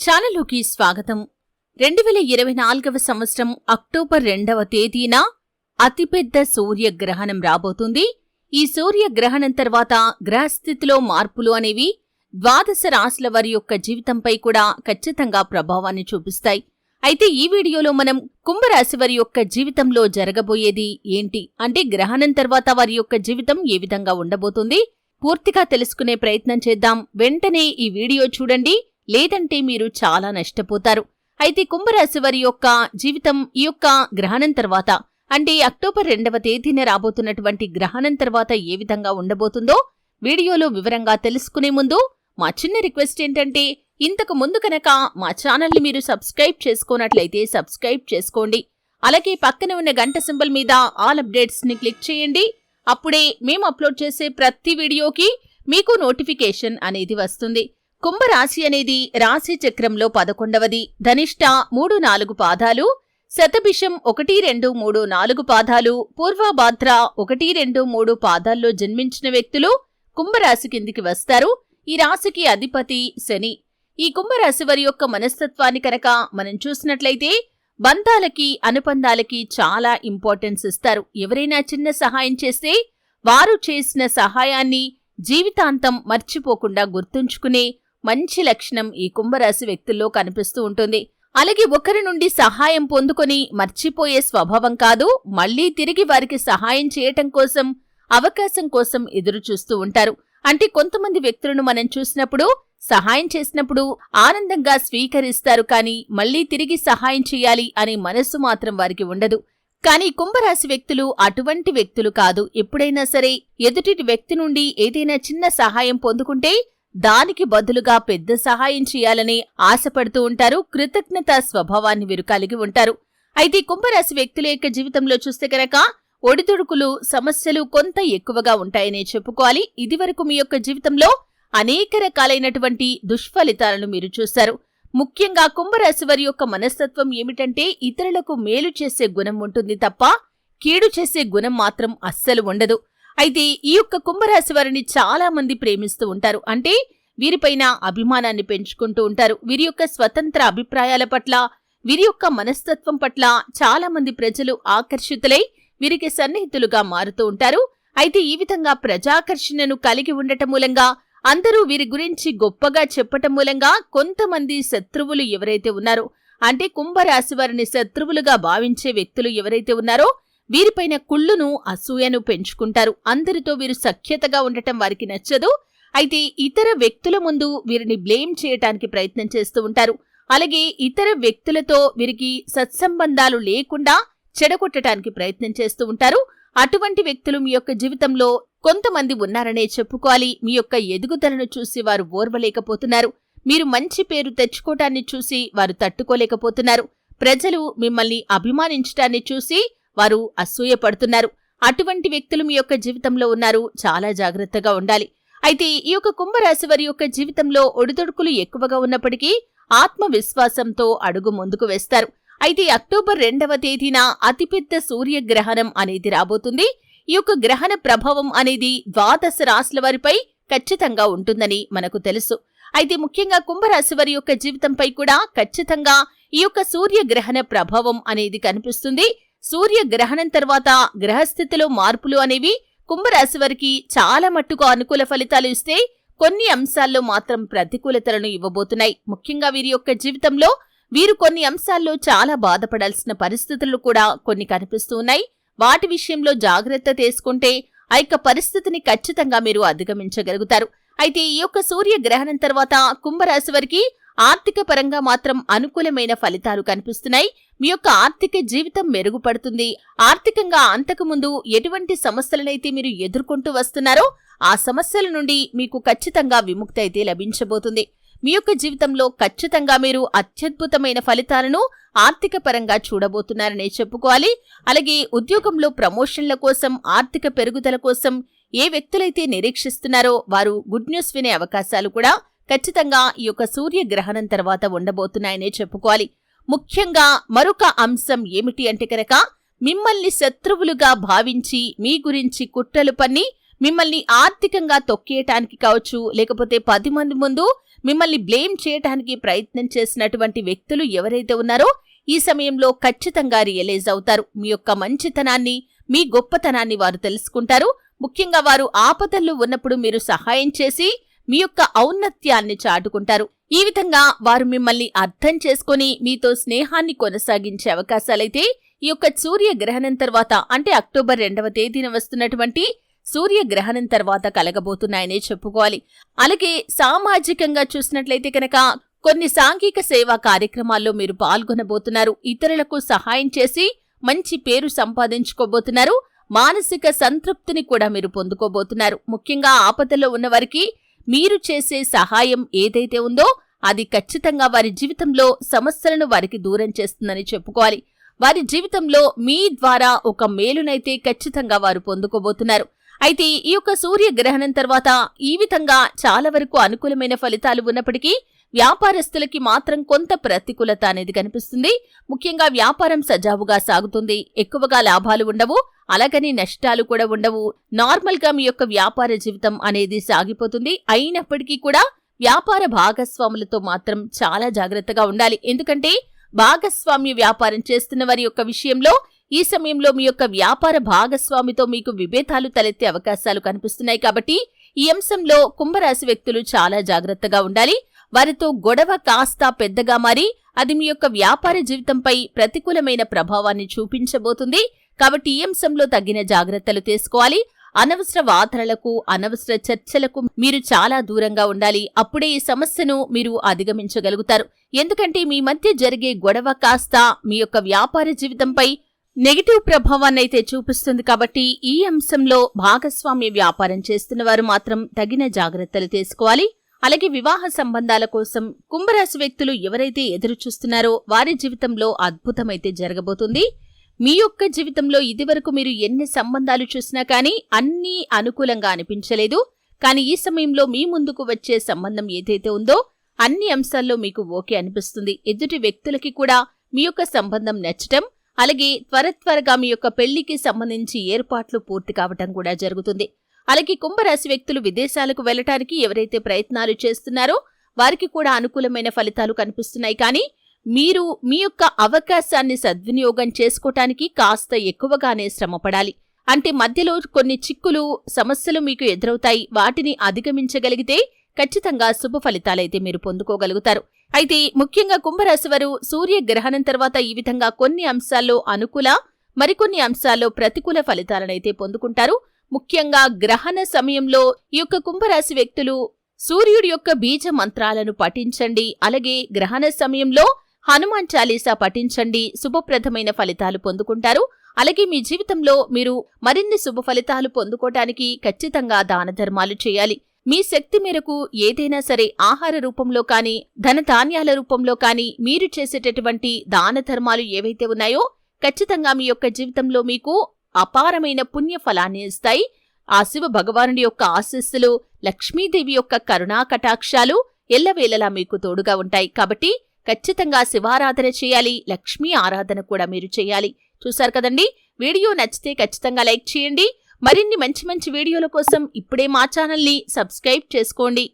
ఛానల్లోకి స్వాగతం. రెండు వేల ఇరవై నాలుగవ సంవత్సరం అక్టోబర్ రెండవ తేదీన అతిపెద్ద సూర్యగ్రహణం రాబోతుంది. ఈ సూర్యగ్రహణం తర్వాత గ్రహస్థితిలో మార్పులు అనేవి ద్వాదశ రాశుల వారి యొక్క జీవితంపై కూడా ఖచ్చితంగా ప్రభావాన్ని చూపిస్తాయి. అయితే ఈ వీడియోలో మనం కుంభరాశి వారి యొక్క జీవితంలో జరగబోయేది ఏంటి? అంటే గ్రహణం తర్వాత వారి యొక్క జీవితం ఏ విధంగా ఉండబోతుంది? పూర్తిగా తెలుసుకునే ప్రయత్నం చేద్దాం. వెంటనే ఈ వీడియో చూడండి. లేదంటే మీరు చాలా నష్టపోతారు. అయితే కుంభరాశి వారి యొక్క జీవితం ఈ యొక్క గ్రహణం తర్వాత అంటే అక్టోబర్ రెండవ తేదీన రాబోతున్నటువంటి గ్రహణం తర్వాత ఏ విధంగా ఉండబోతుందో వీడియోలో వివరంగా తెలుసుకునే ముందు మా చిన్న రిక్వెస్ట్ ఏంటంటే ఇంతకు ముందు కనుక మా ఛానల్ని మీరు సబ్స్క్రైబ్ చేసుకోనట్లయితే సబ్స్క్రైబ్ చేసుకోండి. అలాగే పక్కన ఉన్న గంట సింబల్ మీద ఆల్ అప్డేట్స్ని క్లిక్ చేయండి. అప్పుడే మేము అప్లోడ్ చేసే ప్రతి వీడియోకి మీకు నోటిఫికేషన్ అనేది వస్తుంది. కుంభరాశి అనేది రాశి చక్రంలో పదకొండవది. ధనిష్ట మూడు నాలుగు పాదాలు శతభిషం ఒకటి రెండు మూడు నాలుగు పాదాలు పూర్వభాద్ర ఒకటి రెండు మూడు పాదాల్లో జన్మించిన వ్యక్తులు కుంభరాశి కిందికి వస్తారు. ఈ రాశికి అధిపతి శని. ఈ కుంభరాశి వారి యొక్క మనస్తత్వాన్ని కనుక మనం చూసినట్లయితే బంధాలకి అనుబంధాలకి చాలా ఇంపార్టెన్స్ ఇస్తారు. ఎవరైనా చిన్న సహాయం చేస్తే వారు చేసిన సహాయాన్ని జీవితాంతం మర్చిపోకుండా గుర్తుంచుకునే మంచి లక్షణం ఈ కుంభరాశి వ్యక్తుల్లో కనిపిస్తూ ఉంటుంది. అలాగే ఒకరి నుండి సహాయం పొందుకొని మర్చిపోయే స్వభావం కాదు మళ్ళీ తిరిగి వారికి సహాయం చేయటం కోసం అవకాశం కోసం ఎదురు చూస్తూ ఉంటారు. అంటే కొంతమంది వ్యక్తులను మనం చూసినప్పుడు సహాయం చేసినప్పుడు ఆనందంగా స్వీకరిస్తారు కానీ మళ్ళీ తిరిగి సహాయం చేయాలి అనే మనస్సు మాత్రం వారికి ఉండదు. కానీ కుంభరాశి వ్యక్తులు అటువంటి వ్యక్తులు కాదు. ఎప్పుడైనా సరే ఎదుటి వ్యక్తి నుండి ఏదైనా చిన్న సహాయం పొందుకుంటే దానికి బదులుగా పెద్ద సహాయం చేయాలని ఆశపడుతూ ఉంటారు. కృతజ్ఞత స్వభావాన్ని వీరు కలిగి ఉంటారు. అయితే కుంభరాశి వ్యక్తుల యొక్క జీవితంలో చూస్తే కనుక ఒడిదుడుకులు సమస్యలు కొంత ఎక్కువగా ఉంటాయనే చెప్పుకోవాలి. ఇదివరకు మీ యొక్క జీవితంలో అనేక రకాలైనటువంటి దుష్ఫలితాలను మీరు చూశారు. ముఖ్యంగా కుంభరాశి వారి యొక్క మనస్తత్వం ఏమిటంటే ఇతరులకు మేలు చేసే గుణం ఉంటుంది తప్ప కీడు చేసే గుణం మాత్రం అస్సలు ఉండదు. అయితే ఈ యొక్క కుంభరాశి వారిని చాలా మంది ప్రేమిస్తూ ఉంటారు. అంటే వీరిపైన అభిమానాన్ని పెంచుకుంటూ ఉంటారు. వీరి యొక్క స్వతంత్ర అభిప్రాయాల పట్ల వీరి యొక్క మనస్తత్వం పట్ల చాలా మంది ప్రజలు ఆకర్షితులై వీరికి సన్నిహితులుగా మారుతూ ఉంటారు. అయితే ఈ విధంగా ప్రజాకర్షణను కలిగి ఉండటం మూలంగా అందరూ వీరి గురించి గొప్పగా చెప్పటం మూలంగా కొంతమంది శత్రువులు ఎవరైతే ఉన్నారో అంటే కుంభరాశి వారిని శత్రువులుగా భావించే వ్యక్తులు ఎవరైతే ఉన్నారో వీరిపైన కుళ్ళును అసూయను పెంచుకుంటారు. అందరితో వీరు సఖ్యతగా ఉండటం వారికి నచ్చదు. అయితే ఇతర వ్యక్తుల ముందు వీరిని బ్లేమ్ చేయటానికి ప్రయత్నం చేస్తూ ఉంటారు. అలాగే ఇతర వ్యక్తులతో వీరికి సత్సంబంధాలు లేకుండా చెడగొట్టడానికి ప్రయత్నం చేస్తూ ఉంటారు. అటువంటి వ్యక్తులు మీ యొక్క జీవితంలో కొంతమంది ఉన్నారనే చెప్పుకోవాలి. మీ యొక్క ఎదుగుదలను చూసి వారు ఓర్వలేకపోతున్నారు. మీరు మంచి పేరు తెచ్చుకోవటాన్ని చూసి వారు తట్టుకోలేకపోతున్నారు. ప్రజలు మిమ్మల్ని అభిమానించటాన్ని చూసి వారు అసూయపడుతున్నారు అటువంటి వ్యక్తులు మీ యొక్క జీవితంలో ఉన్నారు. చాలా జాగ్రత్తగా ఉండాలి. అయితే ఈ యొక్క కుంభరాశి వారి యొక్క జీవితంలో ఒడిదొడుకులు ఎక్కువగా ఉన్నప్పటికీ ఆత్మవిశ్వాసంతో అడుగు ముందుకు వేస్తారు. అయితే అక్టోబర్ రెండవ తేదీన అతిపెద్ద సూర్యగ్రహణం అనేది రాబోతుంది. ఈ యొక్క గ్రహణ ప్రభావం అనేది ద్వాదశ రాశుల వారిపై ఖచ్చితంగా ఉంటుందని మనకు తెలుసు. అయితే ముఖ్యంగా కుంభరాశి వారి యొక్క జీవితంపై కూడా ఖచ్చితంగా ఈ యొక్క సూర్యగ్రహణ ప్రభావం అనేది కనిపిస్తుంది. సూర్యగ్రహణం తర్వాత గ్రహస్థితిలో మార్పులు అనేవి కుంభరాశి వారికి చాలా మట్టుకు అనుకూల ఫలితాలు ఇస్తే కొన్ని అంశాల్లో మాత్రం ప్రతికూలతలను ఇవ్వబోతున్నాయి. ముఖ్యంగా వీరి యొక్క జీవితంలో వీరు కొన్ని అంశాల్లో చాలా బాధపడాల్సిన పరిస్థితులు కూడా కొన్ని కనిపిస్తూ ఉన్నాయి. వాటి విషయంలో జాగ్రత్త తీసుకుంటే ఆ యొక్క పరిస్థితిని ఖచ్చితంగా మీరు అధిగమించగలుగుతారు. అయితే ఈ యొక్క సూర్య గ్రహణం తర్వాత కుంభరాశి వారికి ఆర్థిక పరంగా మాత్రం అనుకూలమైన ఫలితాలు కనిపిస్తున్నాయి. మీ యొక్క ఆర్థిక జీవితం మెరుగుపడుతుంది. ఆర్థికంగా అంతకుముందు ఎటువంటి సమస్యలనైతే మీరు ఎదుర్కొంటూ వస్తున్నారో ఆ సమస్యల నుండి మీకు ఖచ్చితంగా విముక్తి అయితే లభించబోతుంది. మీ యొక్క జీవితంలో ఖచ్చితంగా మీరు అత్యద్భుతమైన ఫలితాలను ఆర్థిక పరంగా చూడబోతున్నారనే చెప్పుకోవాలి. అలాగే ఉద్యోగంలో ప్రమోషన్ల కోసం ఆర్థిక పెరుగుదల కోసం ఏ వ్యక్తులైతే నిరీక్షిస్తున్నారో వారు గుడ్ న్యూస్ వినే అవకాశాలు కూడా ఖచ్చితంగా ఈ యొక్క సూర్యగ్రహణం తర్వాత ఉండబోతున్నాయనే చెప్పుకోవాలి. ముఖ్యంగా మరొక అంశం ఏమిటి అంటే కనుక మిమ్మల్ని శత్రువులుగా భావించి మీ గురించి కుట్రలు పన్ని మిమ్మల్ని ఆర్థికంగా తొక్కేయటానికి కావచ్చు లేకపోతే పది మంది ముందు మిమ్మల్ని బ్లేమ్ చేయటానికి ప్రయత్నం చేసినటువంటి వ్యక్తులు ఎవరైతే ఉన్నారో ఈ సమయంలో ఖచ్చితంగా రియలైజ్ అవుతారు. మీ యొక్క మంచితనాన్ని మీ గొప్పతనాన్ని వారు తెలుసుకుంటారు. ముఖ్యంగా వారు ఆపదల్లో ఉన్నప్పుడు మీరు సహాయం చేసి మీ యొక్క ఔన్నత్యాన్ని చాటుకుంటారు. ఈ విధంగా వారు మిమ్మల్ని అర్థం చేసుకుని మీతో స్నేహాన్ని కొనసాగించే అవకాశాలైతే ఈ యొక్క సూర్యగ్రహణం తర్వాత అంటే అక్టోబర్ రెండవ తేదీన వస్తున్నటువంటి సూర్యగ్రహణం తర్వాత కలగబోతున్నాయనే చెప్పుకోవాలి. అలాగే సామాజికంగా చూసినట్లయితే కనుక కొన్ని సాంఘిక సేవా కార్యక్రమాల్లో మీరు పాల్గొనబోతున్నారు. ఇతరులకు సహాయం చేసి మంచి పేరు సంపాదించుకోబోతున్నారు. మానసిక సంతృప్తిని కూడా మీరు పొందుకోబోతున్నారు. ముఖ్యంగా ఆపదలో ఉన్నవారికి మీరు చేసే సహాయం ఏదైతే ఉందో అది ఖచ్చితంగా వారి జీవితంలో సమస్యలను వారికి దూరం చేస్తుందని చెప్పుకోవాలి. వారి జీవితంలో మీ ద్వారా ఒక మేలునైతే ఖచ్చితంగా వారు పొందుకోబోతున్నారు. అయితే ఈ యొక్క సూర్య గ్రహణం తర్వాత ఈ విధంగా చాలా వరకు అనుకూలమైన ఫలితాలు ఉన్నప్పటికీ వ్యాపారస్తులకి మాత్రం కొంత ప్రతికూలత అనేది కనిపిస్తుంది. ముఖ్యంగా వ్యాపారం సజావుగా సాగుతుంది. ఎక్కువగా లాభాలు ఉండవు. అలాగని నష్టాలు కూడా ఉండవు. నార్మల్గా మీ యొక్క వ్యాపార జీవితం అనేది సాగిపోతుంది. అయినప్పటికీ కూడా వ్యాపార భాగస్వాములతో మాత్రం చాలా జాగ్రత్తగా ఉండాలి. ఎందుకంటే భాగస్వామ్య వ్యాపారం చేస్తున్న వారి యొక్క విషయంలో ఈ సమయంలో మీ యొక్క వ్యాపార భాగస్వామితో మీకు విభేదాలు తలెత్తే అవకాశాలు కనిపిస్తున్నాయి కాబట్టి ఈ అంశంలో కుంభరాశి వ్యక్తులు చాలా జాగ్రత్తగా ఉండాలి. వారితో గొడవ కాస్త పెద్దగా మారి అది మీ యొక్క వ్యాపార జీవితంపై ప్రతికూలమైన ప్రభావాన్ని చూపించబోతుంది. కాబట్టి ఈ అంశంలో తగిన జాగ్రత్తలు తీసుకోవాలి. అనవసర వాదనలకు అనవసర చర్చలకు మీరు చాలా దూరంగా ఉండాలి. అప్పుడే ఈ సమస్యను మీరు అధిగమించగలుగుతారు. ఎందుకంటే మీ మధ్య జరిగే గొడవ కాస్త మీ యొక్క వ్యాపార జీవితంపై నెగిటివ్ ప్రభావాన్నైతే చూపిస్తుంది కాబట్టి ఈ అంశంలో భాగస్వామ్య వ్యాపారం చేస్తున్న వారు మాత్రం తగిన జాగ్రత్తలు తీసుకోవాలి. అలాగే వివాహ సంబంధాల కోసం కుంభరాశి వ్యక్తులు ఎవరైతే ఎదురు చూస్తున్నారో వారి జీవితంలో అద్భుతమైతే జరగబోతుంది. మీ యొక్క జీవితంలో ఇదివరకు మీరు ఎన్ని సంబంధాలు చూసినా కానీ అన్నీ అనుకూలంగా అనిపించలేదు. కానీ ఈ సమయంలో మీ ముందుకు వచ్చే సంబంధం ఏదైతే ఉందో అన్ని అంశాల్లో మీకు ఓకే అనిపిస్తుంది. ఎదుటి వ్యక్తులకి కూడా మీ యొక్క సంబంధం నచ్చటం అలాగే త్వర త్వరగా మీ యొక్క పెళ్ళికి సంబంధించి ఏర్పాట్లు పూర్తి కావటం కూడా జరుగుతుంది. అలాగే కుంభరాశి వ్యక్తులు విదేశాలకు వెళ్ళటానికి ఎవరైతే ప్రయత్నాలు చేస్తున్నారో వారికి కూడా అనుకూలమైన ఫలితాలు కనిపిస్తున్నాయి. కానీ మీరు మీ యొక్క అవకాశాన్ని సద్వినియోగం చేసుకోవటానికి కాస్త ఎక్కువగానే శ్రమపడాలి. అంటే మధ్యలో కొన్ని చిక్కులు సమస్యలు మీకు ఎదురవుతాయి. వాటిని అధిగమించగలిగితే ఖచ్చితంగా శుభ ఫలితాలైతే మీరు పొందుకోగలుగుతారు. అయితే ముఖ్యంగా కుంభరాశి వారు సూర్య గ్రహణం తర్వాత ఈ విధంగా కొన్ని అంశాల్లో అనుకూల మరికొన్ని అంశాల్లో ప్రతికూల ఫలితాలనైతే పొందుకుంటారు. ముఖ్యంగా గ్రహణ సమయంలో ఈ యొక్క కుంభరాశి వ్యక్తులు సూర్యుడి యొక్క బీజ మంత్రాలను పఠించండి. అలాగే గ్రహణ సమయంలో హనుమాన్ చాలీసా పఠించండి. శుభప్రదమైన ఫలితాలు పొందుకుంటారు. అలాగే మీ జీవితంలో మీరు మరిన్ని శుభ ఫలితాలు పొందుకోవటానికి ఖచ్చితంగా దాన ధర్మాలు చేయాలి. మీ శక్తి మేరకు ఏదైనా సరే ఆహార రూపంలో కానీ ధన ధాన్యాల రూపంలో కానీ మీరు చేసేటటువంటి దాన ధర్మాలు ఏవైతే ఉన్నాయో ఖచ్చితంగా మీ యొక్క జీవితంలో మీకు అపారమైన పుణ్య ఫలాన్ని ఇస్తాయి. ఆ శివ భగవానుడి యొక్క ఆశీస్సులు లక్ష్మీదేవి యొక్క కరుణా కటాక్షాలు ఎల్లవేళలా మీకు తోడుగా ఉంటాయి. కాబట్టి ఖచ్చితంగా శివారాధన చేయాలి లక్ష్మీ ఆరాధన కూడా మీరు చేయాలి. చూశారు కదండి? వీడియో నచ్చితే ఖచ్చితంగా లైక్ చేయండి. మరిన్ని మంచి మంచి వీడియోల కోసం ఇప్పుడే మా ఛానల్ని సబ్స్క్రైబ్ చేసుకోండి.